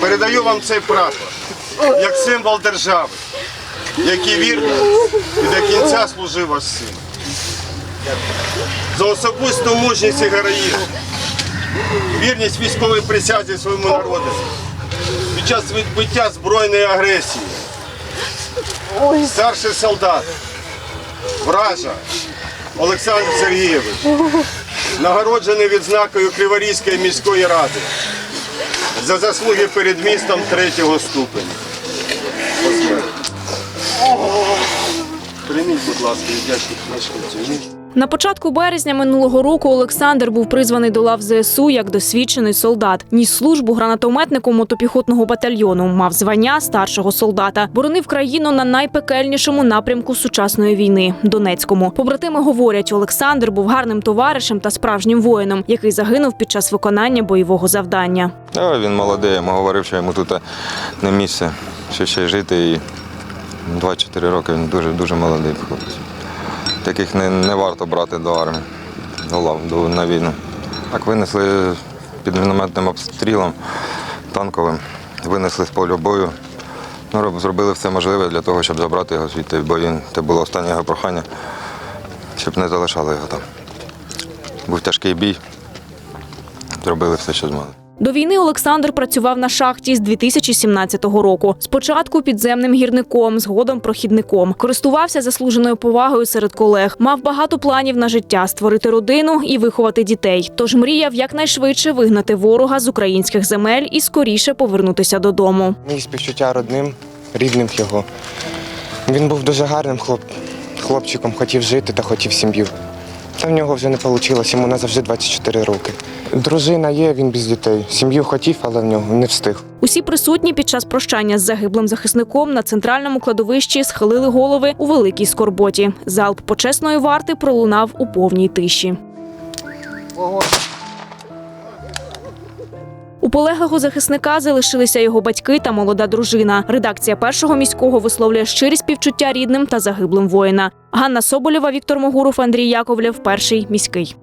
Передаю вам цей прапор як символ держави, який вірно і до кінця служив ваш син. За особисту мужність і героїзм, вірність військовій присязі своєму народу під час відбиття збройної агресії. Старший солдат, вража Олександр Сергійович, нагороджений відзнакою Криворізької міської ради за заслуги перед містом третього ступеня. Посмертно. Прийміть, будь ласка, вдячних мешканців. На початку березня минулого року Олександр був призваний до лав ЗСУ як досвідчений солдат. Ніс службу гранатометником мотопіхотного батальйону, мав звання старшого солдата. Боронив країну на найпекельнішому напрямку сучасної війни Донецькому. Побратими говорять, Олександр був гарним товаришем та справжнім воїном, який загинув під час виконання бойового завдання. А він молодий, я говорив, що йому тут не місце, що ще жити. І 24 роки він дуже дуже молодий хлопець. Таких не, не варто брати до армії, до лав, до, на війну. Так винесли під мінометним обстрілом танковим, винесли з поля бою. Ну, зробили все можливе для того, щоб забрати його звідти, бо він, це було останнє його прохання, щоб не залишали його там. Був тяжкий бій, зробили все, що змогли. До війни Олександр працював на шахті з 2017 року. Спочатку підземним гірником, згодом прохідником. Користувався заслуженою повагою серед колег. Мав багато планів на життя створити родину і виховати дітей. Тож мріяв якнайшвидше вигнати ворога з українських земель і скоріше повернутися додому. Мої співчуття родним, рідним його. Він був дуже гарним хлоп... хлопчиком, хотів жити та хотів сім'ю. Та в нього вже не вийшло, йому назавжди 24 роки. Дружина є, він без дітей. Сім'ю хотів, але в нього не встиг. Усі присутні під час прощання з загиблим захисником на центральному кладовищі схилили голови у великій скорботі. Залп почесної варти пролунав у повній тиші. У полеглого захисника залишилися його батьки та молода дружина. Редакція першого міського висловлює щирі співчуття рідним та загиблим воїна. Ганна Соболєва, Віктор Могуров, Андрій Яковлєв. Перший міський.